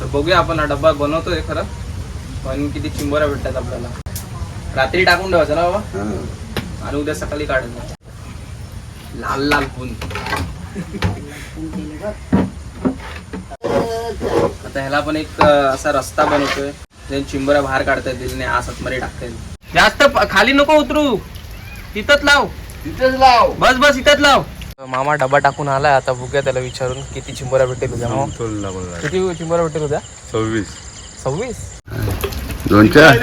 तर बघूया आपण हा डब्बा बनवतोय खरं. पण किती चिंबोऱ्या भेटतात आपल्याला. रात्री टाकून ठेवायचं ना बाबा? हा. आणि उद्या सकाळी काढायचं लाल लाल खून आता ह्याला पण एक असा रस्ता बनवतोय. जे चिंबोऱ्या बाहेर काढता येतील आणि आसात मध्ये टाकता येईल जास्त खाली नको उतरू. तिथंच लाव. तिथेच लाव. बस बस इथंच लाव. मामा डबा टाकून आलाय आता बघूया त्याला विचारून किती चिंबोऱ्या भेटेल उद्या किती चिंबोऱ्या भेटेल उद्या? सव्वीस. सव्वीस? दोन चार.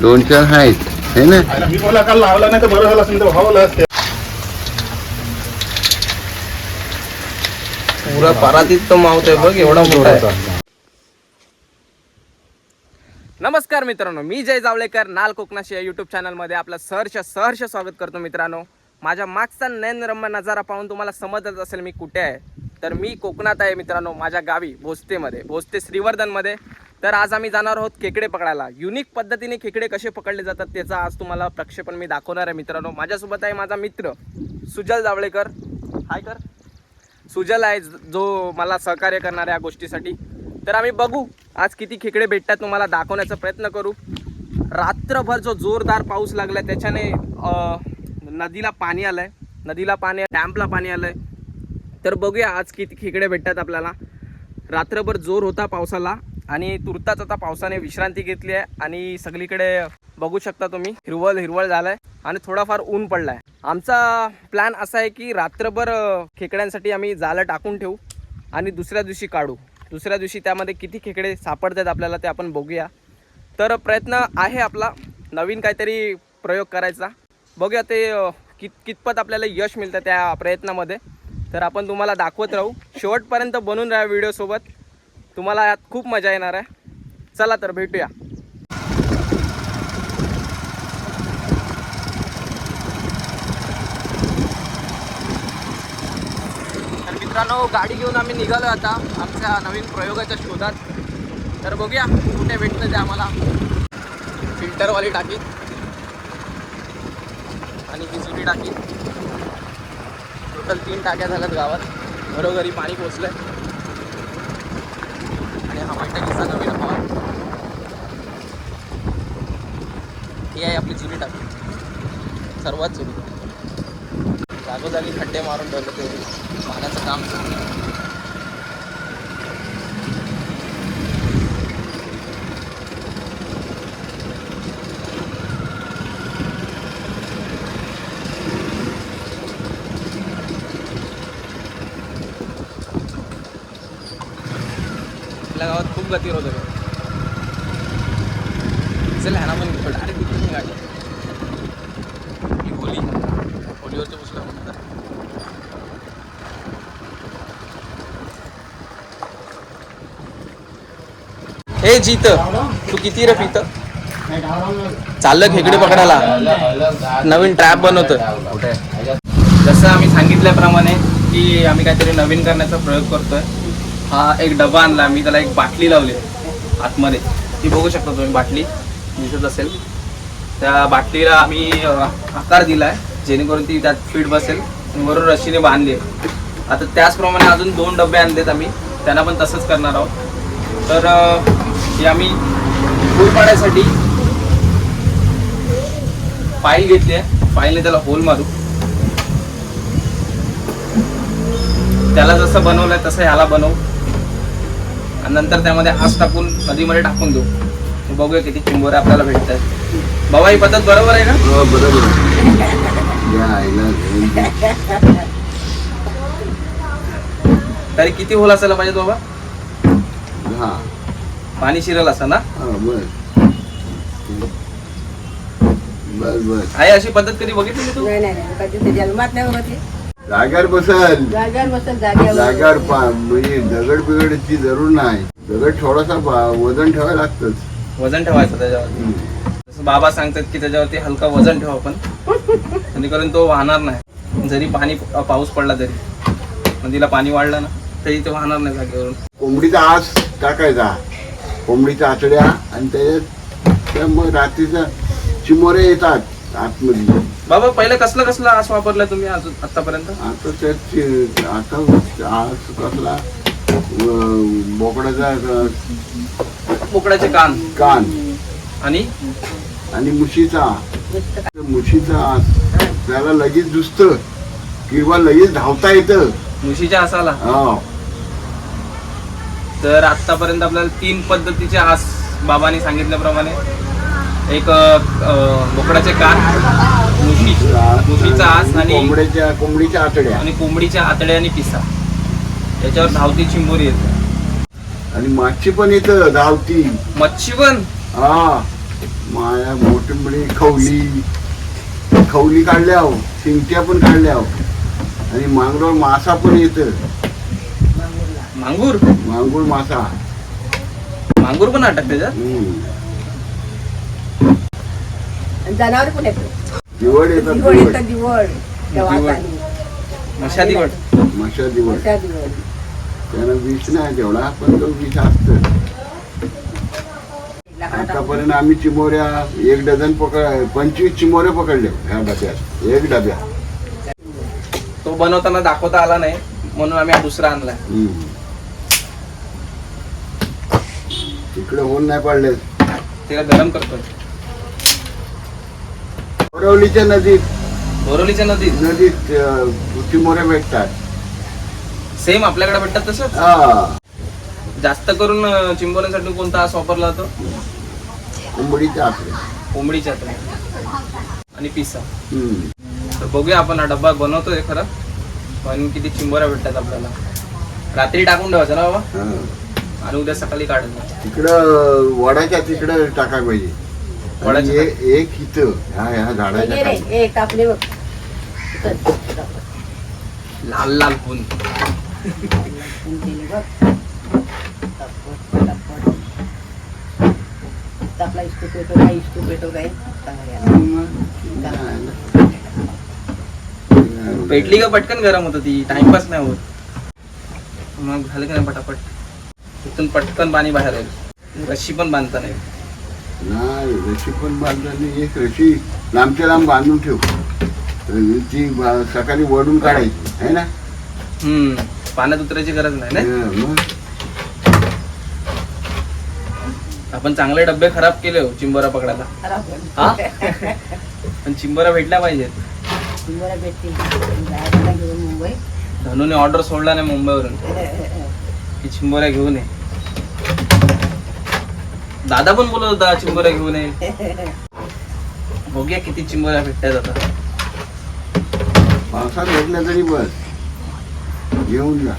दोन चार आहेत है ना? आईला मी बोला काल लावला नाही तर बरं झालं असेल तर व्हावं असते पुरा परातीत तो मावतोय बघ एवढा मोठा आहे. नमस्कार मित्रांनो मी जय जावळेकर नाल कोकणाशी या युट्यूब चॅनलमध्ये आपलं सहर्ष सहर्ष स्वागत करतो मित्रांनो. माझ्या मागचा नयनरम्य नजारा पाहून तुम्हाला समजत असेल मी कुठे आहे. तर मी कोकणात आहे मित्रांनो माझ्या गावी भोसतेमध्ये भोसते श्रीवर्धनमध्ये. तर आज आम्ही जाणार आहोत खेकडे पकडायला. युनिक पद्धतीने खेकडे कसे पकडले जातात त्याचा आज तुम्हाला प्रक्षेपण मी दाखवणार आहे मित्रांनो. माझ्यासोबत आहे माझा मित्र सुजल जावळेकर. हाय कर सुजल आहे जो मला सहकार्य करणार आहे या गोष्टीसाठी. तर आम्ही बघू आज किती खेकडे भेटतात तुम्हाला दाखवण्याचा प्रयत्न करू. रात्रभर जो जोरदार पाऊस लागला त्याच्याने नदीला पाणी आलंय. नदीला पाणी डॅम्पला पाणी आलंय. तर बघूया आज किती खेकडे भेटतात आपल्याला. रात्रभर जोर होता पावसाला आणि तुर्ताच आता पावसाने विश्रांती घेतली आहे आणि सगळीकडे बघू शकता तुम्ही हिरवळ हिरवळ झालाय आणि थोडाफार ऊन पडलाय. आमचा प्लॅन असा आहे की रात्रभर खेकड्यांसाठी आम्ही जाळं टाकून ठेवू आणि दुसऱ्या दिवशी काढू. दुसऱ्या दिवशी त्यामध्ये किती खेकडे सापडतात आपल्याला ते आपण बघूया. तर प्रयत्न आहे आपला नवीन काहीतरी प्रयोग करायचा. बघूया ते कित कितपत आपल्याला यश मिळतं त्या प्रयत्नामध्ये. तर आपण तुम्हाला दाखवत राहू. शेवटपर्यंत बनून राहा व्हिडिओसोबत. तुम्हाला यात खूप मजा येणार आहे. चला तर भेटूया. तर मित्रांनो गाडी घेऊन आम्ही निघालो आता आमच्या नवीन प्रयोगाच्या शोधात. तर बघूया कुठे भेटतं ते आम्हाला. फिल्टरवाली टाकी. दुसरी टाकी. टोटल तीन टाक्या झाल्यात गावात. घरोघरी पाणी पोचलंय. आणि हा बैठकीचा नवीन हवा ही आहे आपली जुनी टाकी. सर्वात जुनी. जागोजागी खड्डे मारून ठेवले ते पाण्याचं काम सुरू. आपल्या गावात खूप गतिरोधक आहे चल ह्याना पण घेतो डायरेक्ट तिकडून गाडी ही होली होलीवरचं पुस्तक म्हणतात हे जीत तू किती रे पित? चाललं खेकडे पकडायला. नवीन ट्रॅप बनवतोय. जसं आम्ही सांगितल्याप्रमाणे की आम्ही काहीतरी नवीन करण्याचा प्रयोग करतोय. हा एक डबा आणला मी त्याला एक बाटली लावली आतमध्ये. ती बघू शकता तुम्ही बाटली दिसत असेल. त्या बाटलीला आम्ही आकार दिला आहे जेणेकरून ती त्यात फिट बसेल. आणि वरून रशीने बांधली आता त्याचप्रमाणे अजून दोन डबे आणलेत आम्ही. त्यांना पण तसंच करणार आहोत. तर हे आम्ही पूल पाडण्यासाठी फाईल घेतली आहे. फाईलने त्याला होल मारू. त्याला जसं बनवलंय तसं ह्याला बनवू. आणि नंतर त्यामध्ये हास टाकून नदीमध्ये टाकून देऊ. बघूया किती चिंबोरे आपल्याला भेटतात बाबा ही पद्धत बरोबर आहे का हो बरोबर तरी किती होल असायला पाहिजे बाबा? हा पाणी शिरल असं ना? हा बस बस बस. आहे अशी पद्धत कधी बघितली तू? जन्मात नाही बघत हे. जाग्यावर बसल. जाग्यावर बसल जाग्यावर जाग्यावर पा म्हणजे दगड बिगडची जरूर नाही. दगड थोडासा वजन ठेवायला लागतच. वजन ठेवायचं त्याच्यावरती जसं बाबा सांगतात की त्याच्यावरती हलका वजन ठेवा आपण जेणेकरून तो वाहणार नाही. जरी पाणी पाऊस पडला तरी. नदीला पाणी वाढलं ना तरी ते वाहणार नाही जागेवरून. कोंबडीचा आस टाकायचा. कोंबडीच्या आतड्या आणि त्याच्यात त्या मग रात्रीचा चिमोरे येतात आतमध्ये. बाबा पहिलं कसलं कसलं आस वापरलं तुम्ही अजून आतापर्यंत आता त्याची आता आस कसला? बोकडाचा बोकडाचे कान. कान. आणि? आणि मुशीचा. मुशीचा त्याला लगेच दुसत. किंवा लगेच धावता येतं. म्हशीच्या आसाला? हा. तर आतापर्यंत आपल्याला तीन पद्धतीचे आस बाबांनी सांगितल्याप्रमाणे. एक बोकडाचे कान. मुशीचा आस आणि कोंबडीच्या आतड्या. आणि कोंबडीच्या आतड्या आणि पिसा. त्याच्यावर धावती चिंबोरी येते. आणि माशी पण येतं धावती. मच्छी पण? हा. माया मोठमोठी खवली. खवली काढल्या हो. शिंगट्या पण काढल्या हो. आणि मांगरोळ मासा पण येतं. मांगूर? मांगूळ मासा. मांगूर पण अटक त्याच्यात? हम्म. जनावर पण येतो. दिवड येतात दिवड दिवड येतं दिवड तेव्हा दिवड. चालू. मशादी वट माशा दिवड मोठ्या दिवड त्यानं विष नाही तेवढा पण तो विष असत आतापर्यंत आम्ही चिमोऱ्या एक डझन पकड पंचवीस चिमोऱ्या पकडले ह्या डब्यात. एक डब्या. तो बनवताना दाखवता आला नाही म्हणून आम्ही हा दुसरा आणलाय. हम्म. तिकडे होऊन नाही पडले. तिला गरम करतोय. बोरवलीच्या नदीत. बोरोलीच्या नदीत? नदीत चिमोऱ्या भेटतात. सेम आपल्याकडे भेटतात तसंच? हा. जास्त करून अ, चिंबोऱ्यांसाठी कोणता आस वापरला जातो कोंबडीच्या कोंबडीच्या आणि पिसा. हम्म. तर बघूया आपण हा डब्बा बनवतोय खरं. पण किती चिंबोऱ्या भेटतात आपल्याला. रात्री टाकून ठेवायचं ना बाबा? हा. आणि उद्या सकाळी काढायचं तिकडं वडाच्या तिकडं टाकाय पाहिजे. आणि ए- एक इथं ह्या ह्या झाडाच्या हे रे, खाली. हे कापले बघ लाल लाल टप्पट. आपला इष्टू पेटो काय इष्टू पेटो काय चांगल्या. पेटली का पटकन गरम होतं ती टाइमपास नाही होत मग झालं का नाही पटापट इथून पटकन पाणी बाहेर येईल रशी पण बांधता नाही नाही रशी पण बांधली एक रशी लांबच्या लांब बांधून ठेव. ती बा- सकाळी वडून काढायची आहे ना? हम्म पाण्यात उतरायची गरज नाही ना हा, मग? आपण चांगले डब्बे खराब केले हो चिंबोरा पकडायला. खराब हा? पण चिंबोरा भेटल्या पाहिजेत. मला भेटते जायला घेऊन मुंबई. धनुने ऑर्डर सोडला नाही मुंबईवरून. की चिंबोऱ्या घेऊन ये. दादा पण बोलत होता चिंबोऱ्या घेऊन ये. बघूया किती चिंबोऱ्या भेटतात आता. पावसात भेटल्या तरी बस. घेऊन जा.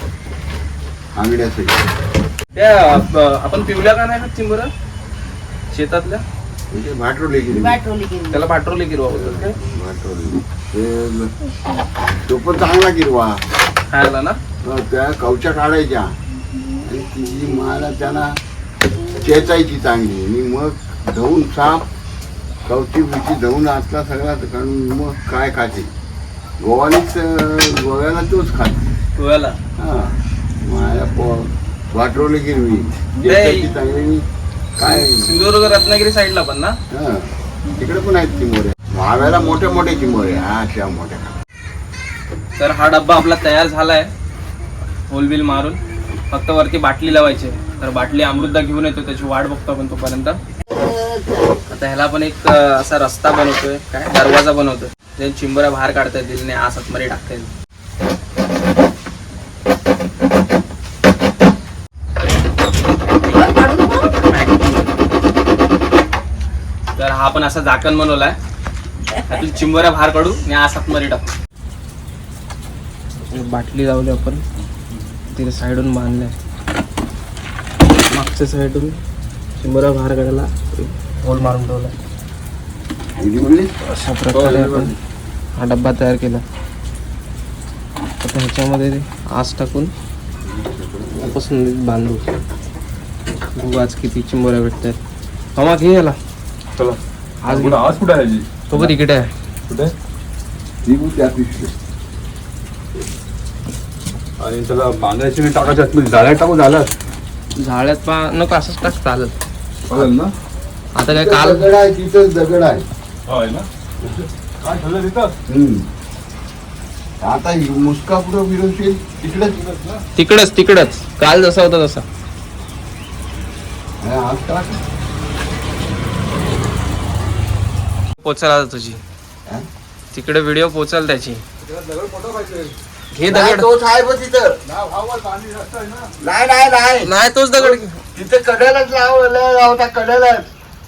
आंगड्यासाठी त्या आपण पिवल्या का नाही खात चिंबोऱ्या? शेतातल्या? म्हणजे गेली. गेली. त्याला पाठवले की काय ते तो पण चांगला गिरवा. खायला ना? अं, त्या कवच्या काढायच्या. आणि तिची मला त्यांना चेचायची चांगली. आणि मग धुवून साप कवची बिची धुवून आतला सगळा काढून मग काय खाते? गोवानीच गोव्याला तोच खाते. गोव्याला? हा. माया पो वाटरोली गिरवी चेचायची चांगली काय? सिंधुदुर्ग रत्नागिरी साईडला पण ना? हा. तिकडे पण आहेत चिमोऱ्या भाव्याला मोठ्या मोठ्या चिमोऱ्या हा अशा मोठ्या तर हा डब्बा आपला तयार झालाय. होलबिल मारून. फक्त वरती बाटली लावायची तर बाटली अमृतदा घेऊन येतो त्याची वाट बघतो आपण तोपर्यंत. आता ह्याला पण एक असा रस्ता बनवतोय. काय? दरवाजा बनवतोय. जे चिंबऱ्या बाहेर काढता येतील आणि आस आतमध्ये टाकता येईल. तर हा पण असा झाकण बनवलाय. त्यातून चिंबऱ्या बाहेर काढू आणि आस आतमध्ये टाकू. बाटली लावली आपण. तिथे साईडून बांधलंय. मागच्या साईडून चिंबऱ्या बाहेर काढायला होल मारून ठेवला अशा प्रकारे आपण हा डब्बा तयार केला. आता ह्याच्यामध्ये आस टाकून पासून बांधू. बघू आज किती चिंबोऱ्या भेटत आहेत मामा घे याला. चला. आज आज कुठं आहे? तो पण तिकीट आहे. कुठे? आणि त्याला बांधायची आणि टाकायची आतमध्ये. जाळ्या टाकू झाल्या झाड्यात पा नको असंच टाक चालत चालेल ना? आता काय काल दगड आहे तिथं दगड आहे. होय ना? काय ठरलं तिथं? हम्म. आता ही मुसका कुठं फिरवशील तिकडेच. तिकडच तिकडच. काल जसा होता तसा. आज का? पोचला तुझी. हा? तिकडे व्हिडिओ पोचल त्याची. घे नाही, दगड. तोच आहे बघ तिथं नाही नाही नाही. नाही तोच दगड घे. तिथे कडेलाच लावलं लावता कडेलाच.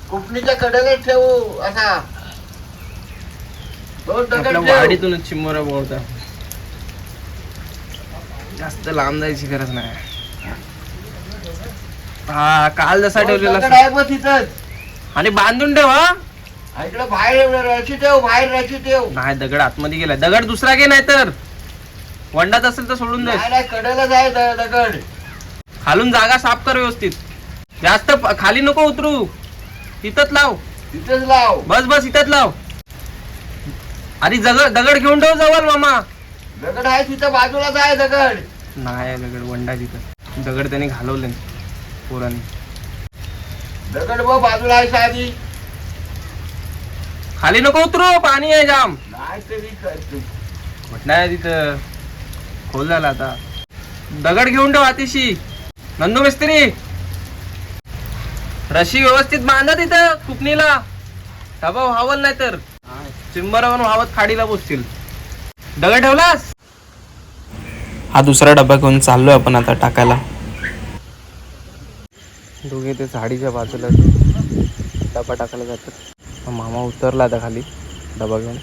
कुपणीच्या कडेलाच ठेवू असा. दोन दगड आपल्या ठेव. वाडीतूनच चिंबोरा बोलता. जास्त लांब जायची गरज नाही. हा काल जसा दोन ठेवलेला दगड आहे बघ तिथंच आणि बांधून ठेव हा. इकडे बाहेर रची ठेव बाहेर रची ठेव. नाही दगड आतमध्ये गेला दगड दुसरा घे नाही तर वंडात असेल तर सोडून दे नाही आहे द- दगड. खालून जागा साफ कर व्यवस्थित. जास्त प- खाली नको उतरू. तिथंच लाव. तिथेच लाव. बस बस इथंच लाव. आणि दगड दगड घेऊन ठेव जवळ मामा. दगड आहे तिथं बाजूलाच आहे दगड. नाही आहे दगड वंडा तिथं. दगड त्याने घालवले पोरांनी. दगड बघ बाजूला आहे साधी. खाली नको उतरू पाणी आहे जाम. नाही तरी. नाही तिथं. खोल झाला आता. दगड घेऊन ठेव अतिशी नंदू मिस्त्री. रशी व्यवस्थित बांधा तिथं कुपणीला डबा व्हावल नाही तर चिंबरावर व्हावत खाडीला बसतील दगड ठेवलास? हा दुसरा डबा घेऊन चाललोय आपण आता टाकायला. दोघे ते झाडीच्या बाजूला डबा टाकायला जातात. मामा उतरला आता खाली. डबा घेऊन.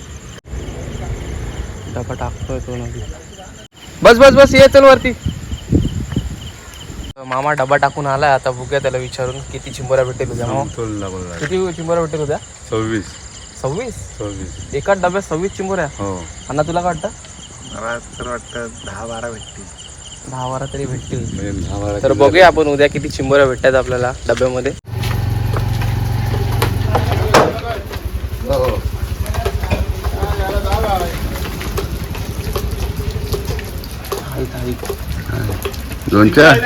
डबा टाकतोय तो नदी बस बस बस ये चल वरती. मामा डबा टाकून आलाय आता बघूया त्याला विचारून किती चिंबोऱ्या भेटेल उद्या. मामा. किती चिंबोऱ्या भेटेल उद्या? सव्वीस. सव्वीस? सव्वीस. एका डब्यात सव्वीस चिंबोऱ्या? हो. अण्णा तुला काय वाटतं? मला तर वाटतं दहा बारा भेटतील. दहा बारा तरी भेटतील. म्हणजे दहा बारा तर. बघूया आपण उद्या किती चिंबोऱ्या भेटतात आपल्याला डब्यामध्ये. दोन चार.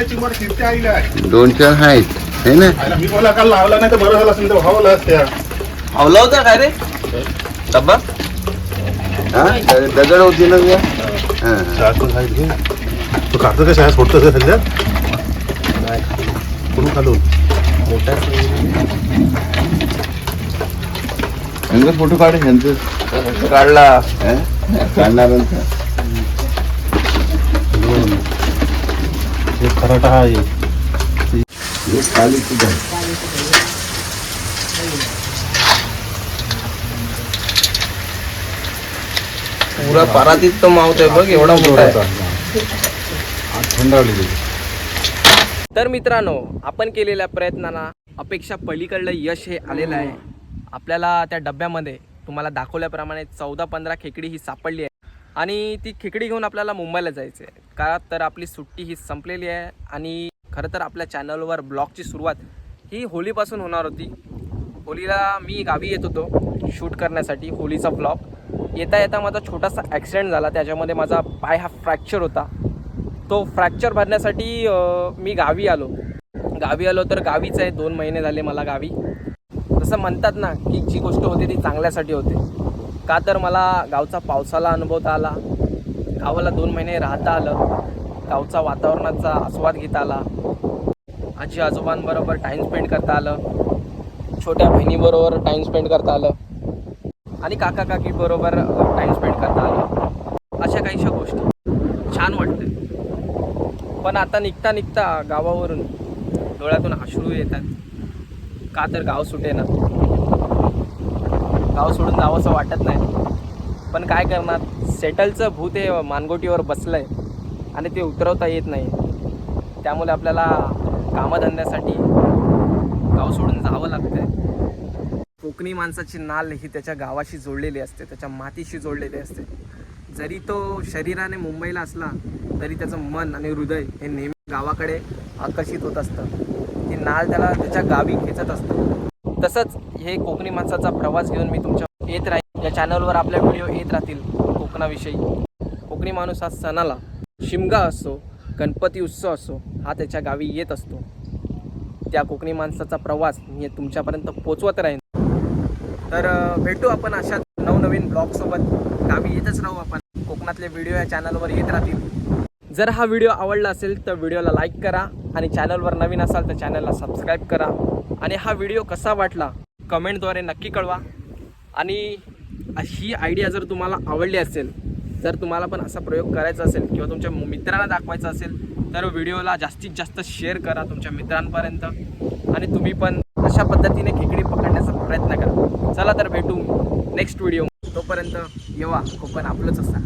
दोन चार आहेत है ना? मी बोला काल लावला नाही तर बरं झालं असेल तर भावला असत्या आवला होता काय रे? डब्बा? हा? दगड होती ना? हा. तू खातो का शाळा सोडतोस का सध्या? कोण खालो यांचा फोटो काढ काढला. हा? पराठा आहे हे तुझं आहे. पुरा परातीत तो बघ एवढा मोठा थंडावली तर मित्रांनो आपण केलेल्या प्रयत्नांना अपेक्षा पलीकडलं यश हे आलेलं आहे आपल्याला त्या डब्यामध्ये तुम्हाला दाखवल्याप्रमाणे चौदा पंधरा खेकडी ही सापडली आहे आणि ती खेकडी घेऊन आपल्याला मुंबईला जायचं आहे का तर आपली सुट्टी ही संपलेली आहे आणि खरं तर आपल्या चॅनलवर ब्लॉगची सुरुवात ही होलीपासून होणार होती. होलीला मी गावी येत होतो शूट करण्यासाठी होलीचा ब्लॉग येता येता माझा छोटासा ॲक्सिडेंट झाला. त्याच्यामध्ये माझा पाय हा फ्रॅक्चर होता. तो फ्रॅक्चर भरण्यासाठी मी गावी आलो. गावी आलो तर गावीच आहे. दोन महिने झाले मला गावी. जसं म्हणतात ना की जी गोष्ट होते ती चांगल्यासाठी होते. का तर मला गावचा पावसाला अनुभवता आला. गावाला दोन महिने राहता आलं. गावचा वातावरणाचा आस्वाद घेता आला. आजी आजोबांबरोबर टाईम स्पेंड करता आलं. छोट्या बहिणीबरोबर टाईम स्पेंड करता आलं. आणि काका काकीबरोबर टाईम स्पेंड करता आलं. अशा काहीशा गोष्टी. छान वाटते पण आता निघता निघता गावावरून डोळ्यातून अश्रू येतात. का तर गाव सुटे ना गाव सोडून जावंसं वाटत नाही. पण काय करणार? सेटलचं भूत हे मानगोटीवर बसलं आहे आणि ते उतरवता येत नाही. त्यामुळे आपल्याला कामधंद्यासाठी गाव सोडून जावं लागतंय. कोकणी माणसाची नाल ही त्याच्या गावाशी जोडलेली असते. त्याच्या मातीशी जोडलेली असते. जरी तो शरीराने मुंबईला असला तरी त्याचं मन आणि हृदय हे नेहमी गावाकडे आकर्षित होत असतं. ती नाल त्याला त्याच्या गावी खेचत असतं. तसंच हे कोकणी माणसाचा प्रवास घेऊन मी तुमच्या येत राहील या चॅनलवर आपल्या व्हिडिओ येत राहतील कोकणाविषयी. कोकणी माणूस हा सणाला शिमगा असो गणपती उत्सव असो हा त्याच्या गावी येत असतो. त्या कोकणी माणसाचा प्रवास मी तुमच्यापर्यंत पोचवत राहीन. तर भेटू आपण अशा नवनवीन ब्लॉगसोबत गावी येतच राहू आपण. कोकणातले व्हिडिओ या चॅनलवर येत राहतील. जर हा व्हिडिओ आवडला असेल तर व्हिडिओला लाईक करा. आणि चॅनलवर नवीन असाल तर चॅनलला सबस्क्राईब करा. आणि हा व्हिडिओ कसा वाटला? कमेंटद्वारे नक्की कळवा. आणि ही आयडिया जर तुम्हाला आवडली असेल जर तुम्हाला पण असा प्रयोग करायचा असेल किंवा तुमच्या मित्रांना दाखवायचा असेल तर व्हिडिओला जास्तीत जास्त शेअर करा तुमच्या मित्रांपर्यंत. आणि तुम्ही पण अशा पद्धतीने खेकडी पकडण्याचा प्रयत्न करा. चला तर भेटू नेक्स्ट व्हिडिओ तोपर्यंत येवा कोकण आपलंच असा.